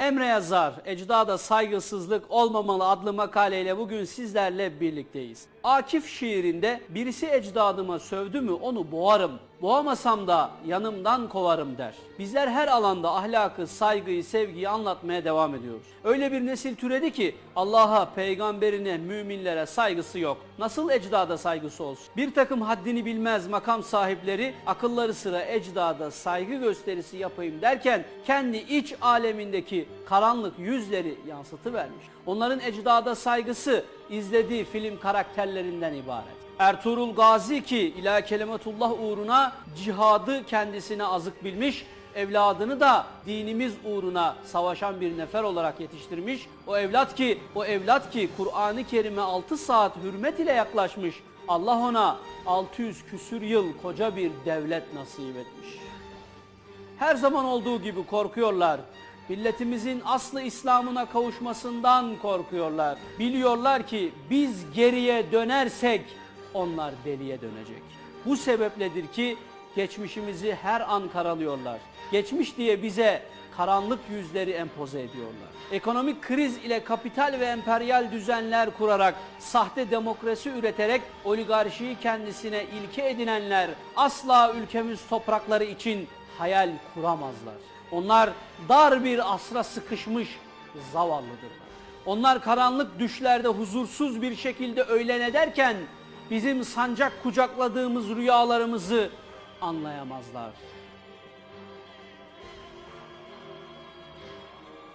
Emre Yazar, Ecdada Saygısızlık Olmamalı adlı makaleyle bugün sizlerle birlikteyiz. Akif şiirinde birisi ecdadıma sövdü mü onu boğarım, boğamasam da yanımdan kovarım der. Bizler her alanda ahlakı, saygıyı, sevgiyi anlatmaya devam ediyoruz. Öyle bir nesil türedi ki Allah'a, peygamberine, müminlere saygısı yok. Nasıl ecdada saygısı olsun? Bir takım haddini bilmez makam sahipleri akılları sıra ecdada saygı gösterisi yapayım derken kendi iç alemindeki karanlık yüzleri yansıtıvermiş. Onların ecdada saygısı izlediği film karakterlerinden ibaret. Ertuğrul Gazi ki ila kelimetullah uğruna cihadı kendisine azık bilmiş, evladını da dinimiz uğruna savaşan bir nefer olarak yetiştirmiş. O evlat ki, o evlat ki Kur'an-ı Kerim'e 6 saat hürmet ile yaklaşmış. Allah ona 600 küsür yıl koca bir devlet nasip etmiş. Her zaman olduğu gibi korkuyorlar. Milletimizin aslı İslam'ına kavuşmasından korkuyorlar. Biliyorlar ki biz geriye dönersek onlar deliye dönecek. Bu sebepledir ki geçmişimizi her an karalıyorlar. Geçmiş diye bize karanlık yüzleri empoze ediyorlar. Ekonomik kriz ile kapital ve emperyal düzenler kurarak, sahte demokrasi üreterek oligarşiyi kendisine ilke edinenler asla ülkemiz toprakları için hayal kuramazlar. Onlar dar bir asra sıkışmış zavallıdırlar. Onlar karanlık düşlerde huzursuz bir şekilde öğlen ederken bizim sancak kucakladığımız rüyalarımızı anlayamazlar.